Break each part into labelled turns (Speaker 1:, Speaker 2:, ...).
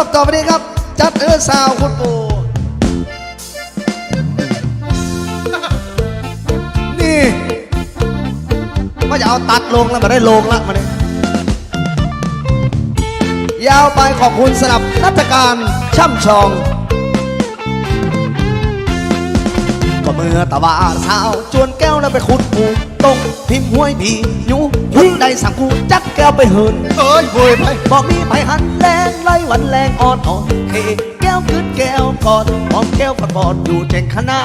Speaker 1: อบต่อไปนี้ครับ จัดเออสาวคุณปูนี่ก็จะเอาตัดลงแล้วมาได้ลงละมาเนี่ยยาวไปขอบคุณสนับนักการช่ำชอง ก็เมื่อตะวันเช้าจวนแก้วแล้วไปขุดปูตรงพิมพ์ห้วยผียูขุ สั่งกูจักแก้วไปเหิน
Speaker 2: เอ้ยเว้ยไป
Speaker 1: บอกมีไผหันแรงไล่วันแรงอ่อนอ่อนเฮแก้วขึ้นแก้วกอดมองแก้วกอดบอดอยู่เจงคณะ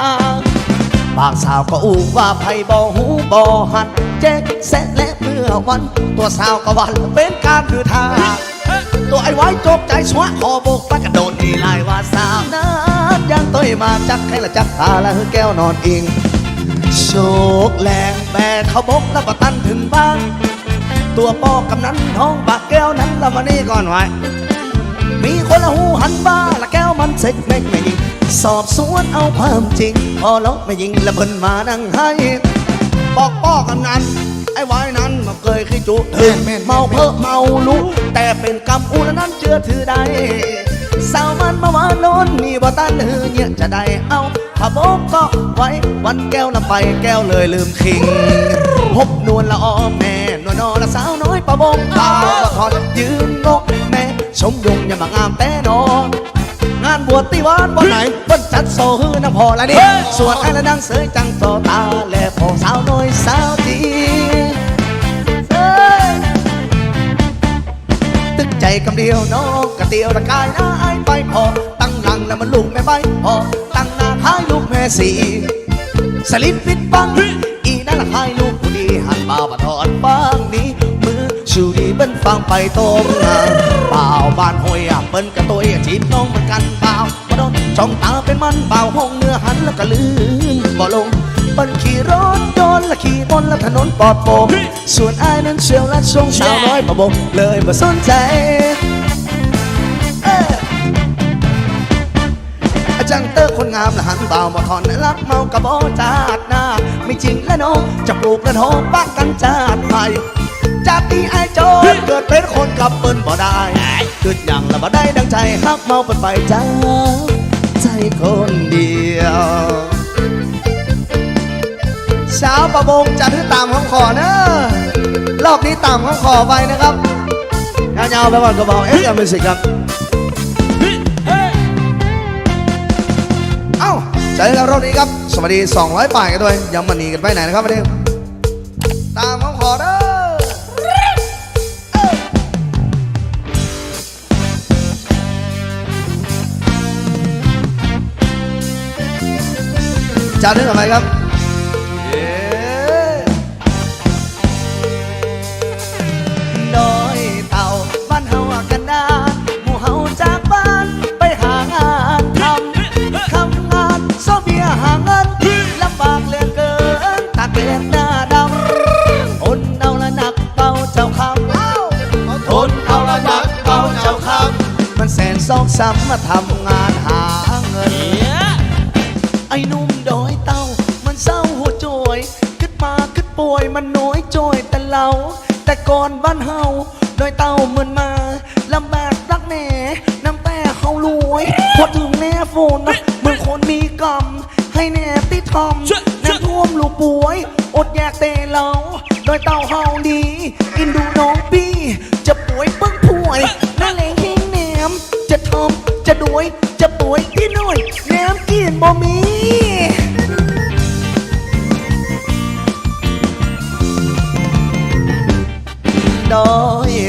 Speaker 1: บางสาวก็อู้ว่าไผบ่หูบ่หันแจ๊กแซะและเมื่อวัน ตัวสาวก็วันเป็นการคือทางตัวไอ้ไว้จกใจสวะคอโบกปะกระโดดดีลายว่าสาวนั้นยังต้อยมาจักให้ละจักตาละแก้วนอนอิงโชคแรงแบกเขาบกแล้วก็ตันถึงบ้าน ตัวปอกำนันท้องปากแก้วนั้นละมานี่ก่อนไว้มีคนละหูหันบ้าละแก้วมันเซ็กเม่งไม่ยิง สอบสวนเอาความจริง พอลบไม่ยิงละเพิ่นมานั่งให้บอกป้อกำนันไอ้ไว้นั้นมาเคยขี้จุถึงเมาเพ้อเมาลุแต่เป็นกรรมอุละนั้นเชื่อถือได้ สาวมันมาวานโนนนี่บ่ตันหือเนี่ยจะได้เอาพะโบกก็ไว้วันแก้วละไปแก้วเลยลืมคิงพบนวลละออแม่นวลนอละสาวน้อยประบงตาก็ทอดยืนงกแม่ชมยงอย่ามางามแต่นอนงานบวชที่วัดวันไหนเพิ่นจัดโซฮือน้ำพอละนี่ส่วนไอ้ละนางเสยจังโซตาและพอสาวน้อยสาวจีเอ้ยตึกใจกำเดียวน้อง กะเดียวตะกายหน้าไอ้ไปพอ ตั้งหลังแล้วมันลูกแม่ใบพอ ตั้งหน้าท้ายลูกแม่สี สลิปปิดบังอีนั่นละท้ายลูกผู้ดีหันบ่าวมาทอดฟางนี้ มือชูดีเบิ้นฟังไปตรงงานบ่าวบ้านห้วยอะเปิ้นกระตัวอะจีบน้องเหมือนกันบ่าวมาโดนจ้องตาเป็นมันบ่าวห้องเนื้อหันแล้วก็ลืมบ่ลงเป็นขี่รถโดนและขี่บนและถนนปลอดโปร่งส่วนไอ้นั้นเชียวและช่วงสาวน้อยประบงเลยบ่สนใจ จารย์เตอร์คนงามละหันเบามาทอนรักเมากระบอจาดหน้า ไม่จริงและน้องจะปลูกและโหปักกันจาดใหม่จากที่ไอ้โจรเกิดเป็นคนกับเปิ้นบ่ได้เกิดอย่างละบ่ได้ดังใจฮักเมาเปิ้นไปจ้าใจคนเดียวสาวประบงจัดให้ตามคำขอเนอะรอบนี้ตามคำขอไปนะครับยาวๆไปก่อนกระบอกเอ็กซ์มิสิกครับ อ้าใจแล้วรอบนี้ครับ สวัสดี 200ป่ายกันด้วยยังมันหนีกันไปไหนนะครับวันนี้ตามคำขอเด้อจานนึกอะไรครับ ซอกซ้ำมาทำงานหาเงิน ไอ้หนุ่มดอยเต้า มันเศร้าหัวโจยขึ้นมาขึ้นป่วยมันน้อยโจยแต่เรา แต่ก่อนบ้านเฮาดอยเต้าเหมือนมา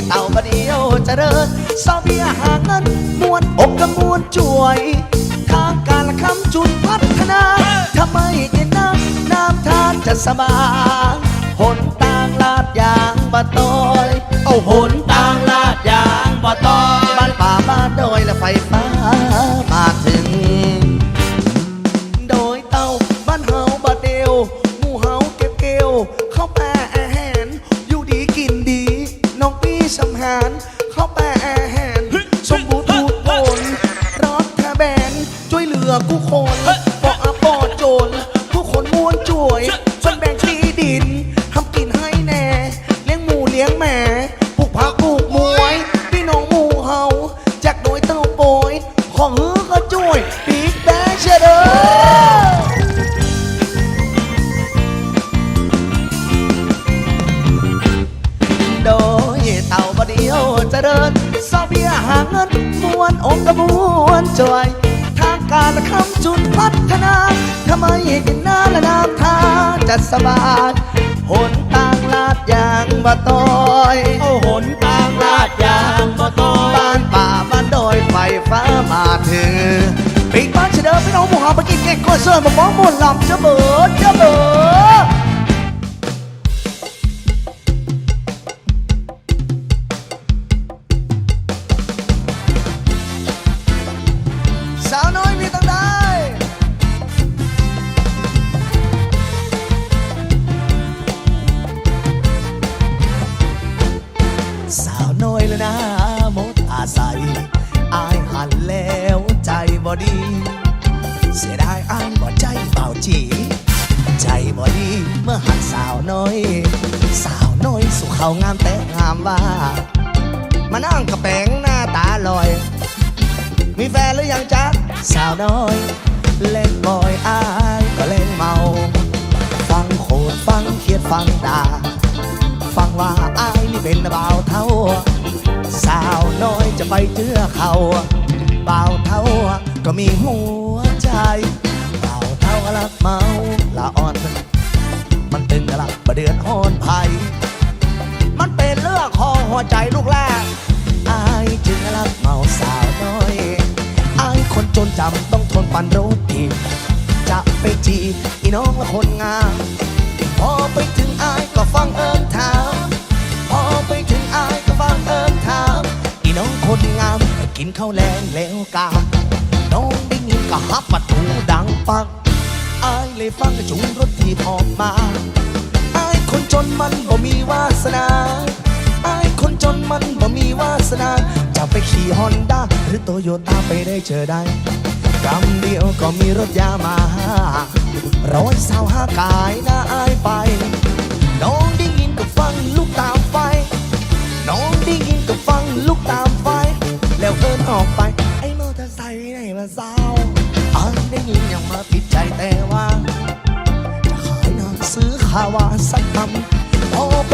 Speaker 1: เต่าบะเดียวเจริญสาวเบียหาเงินมวนอกกำมวนจ่วยทางการละคำจุดพัฒนาทำไมเย็นน้ำน้ำทานจะสบายหนต่างลาดยางบะตอย เอาหน น้องพี่สำหารเข้าแปล เต่าบดเดียวเจะเดินสอบเบียหาเงินมวนองค์กระมวนจอยทางการละคำจุดพัฒนาทำไมกินหน้าละน้ำทาจะสบายหนตางลาดยางบ่ต้อย
Speaker 2: โอ้หนตางลาดยางบ่ต้อย
Speaker 1: บ้านป่าบ้านดอยไฟฟ้ามาถึงปิงบ้านเฉดิมพี่น้องหมู่หามากินแกงกล้วยเสื้อมาฟ้องมุนลำเจ้าเบิดเจ้าเบิดาวน้อย สาวน้อยสุขเขางามแต่งามว่า มานั่งกระแปงหน้าตาลอย มีแฟนหรือยังจ๊ะสาวน้อย เล่นบอยอายก็เล่นเมา ฟังโคตรฟังเคียดฟังด่า ฟังว่าอายนี่เป็นบ่าวเท่า สาวน้อยจะไปเจือเขาบ่าวเท่าก็มีหัวใจ หัวใจลูกแรกอายจึงรักเมาสาวน้อยอายคนจนจำต้องทนปันรถทีจะไปจีอีน้องละคนงามพอไปถึงอายก็ฟังเอิญถามพอไปถึงอายก็ฟังเอิญถามอีน้องคนงามกินข้าวแรงแล้วกาน้องได้ยินก็ฮับประตูดังปังอายเลยฟังกระจุงรถทีพออกมาอายคนจนมันบ่มีวาสนา คนจนมันบ่มีวาสนา จะไปขี่ฮอนด้าหรือโตโยต้าไปได้เจอได้กำเดียวก็มีรถยามาฮ่าร้อยสาวห้ากายน้าอายไป น้องได้ยินก็ฟังลูกตามไฟ น้องได้ยินก็ฟังลูกตามไฟ แล้วเอินออกไป ไอ้มอเตอร์ไซค์ไหนมาเศร้าอายได้ยินยังมาติดใจแต่ว่า จะขายหนังซื้อคาวาสักคำพอไป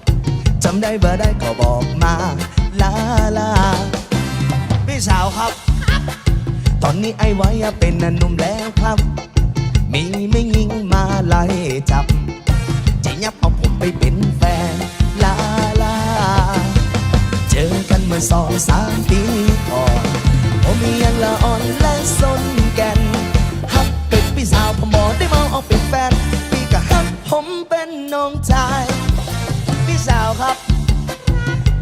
Speaker 1: จำได้เบอร์ได้ก็บอกมาลาลาพี่สาวครับ ตอนนี้ไอ้ไว้เป็นนันหนุ่มแล้วครับ มีไม่ยิงมาไล่จับจะยับเอาผมไปเป็นแฟนลาลาเจอกันเมื่อสองสามปีก่อนผมยังละอ่อนและสนแก่น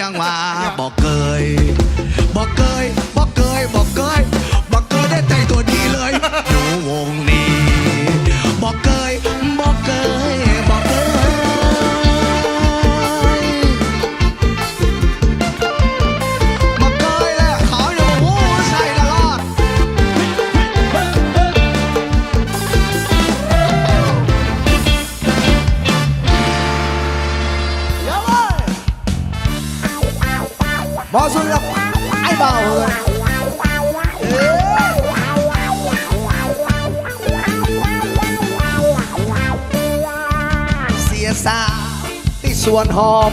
Speaker 1: ยังว่าบอกเค
Speaker 3: ยบอกเคย บอสุด
Speaker 1: กับไอ้เบาเลยเอ้ยเสียสาวที่สวนหอม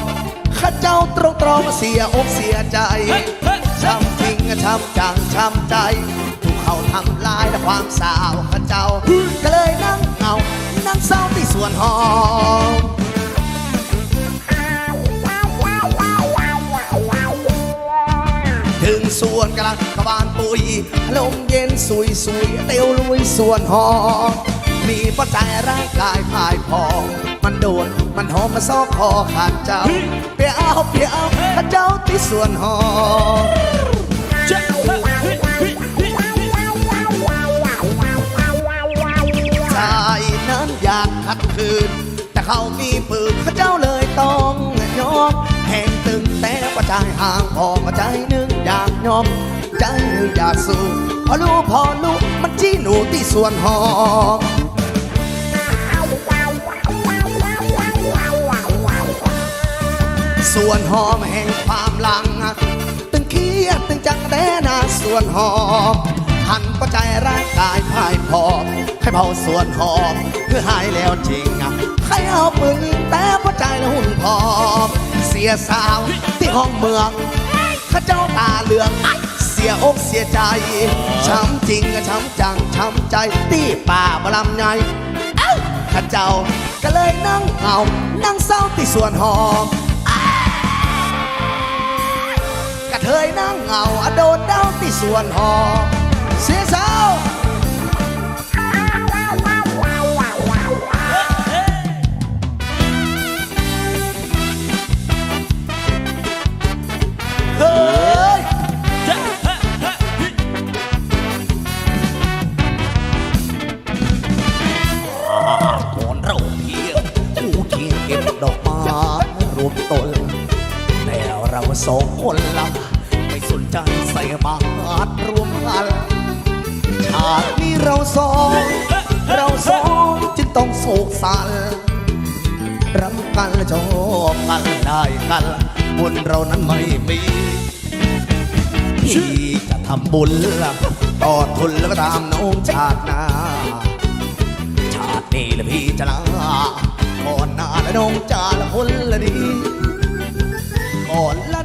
Speaker 1: ข้าเจ้าตรงตรงๆเสียอกเสียใจช้ำจริงช้ำจังช้ำใจถูกเขาทำลายและความสาวข้าเจ้าก็เลยนั่งเหงานั่งเศร้าที่สวนหอม สวนกลางกบานปุยลมเย็นสุยสุยเตียวลุยสวนหอมมีปัจจัยร่างกายพายพอง มันโดนมันหอมมาซอกคอขาดเจ้าเปียเอาเปียเอาข้าเจ้าที่สวนหอมชานั้นอยากขัดขืน แต่เขามีปืนข้าเจ้าเลยต้องยอมแห่งตึงแต่ปัจจัยห่างพอมาใจหนึ่งอ อม ใจหนูอยากสู้พอรู้พอรู้มันจี้หนูที่สวนหอมส่วนหอมแห่งความหลัง ตึงเครียดตึงจังแต่นาส่วนหอม หันปัจจัยร่างกายพายพอให้เผาส่วนหอมคือหายแล้วจริงใครเอาปืนยิงแต่ปัจจัยละหุ่นพอมเสียสาวที่ห้องเมือง ข้าเจ้าตาเหลืองเสียอกเสียใจ ช้ำจริงช้ำจังช้ำใจตีป่าบลำไงข้าเจ้าก็เลยนั่งเหงานั่งเศร้าที่สวนหอมกระเทยนั่งเหงาอะโดนเด้าที่สวนหอมาตรรวมกันชาตินี้เราสอง เราสองจึงต้องโศกสันรักกันและชอบกันได้กันบุญเรานั้นไม่มีที่จะทำบุญละต่อทุนแล้วก็ตามน้องชาติหน้าชาตินี้ละพี่จะลาก่อนหน้าละน้องจาละคนละดีก่อนละ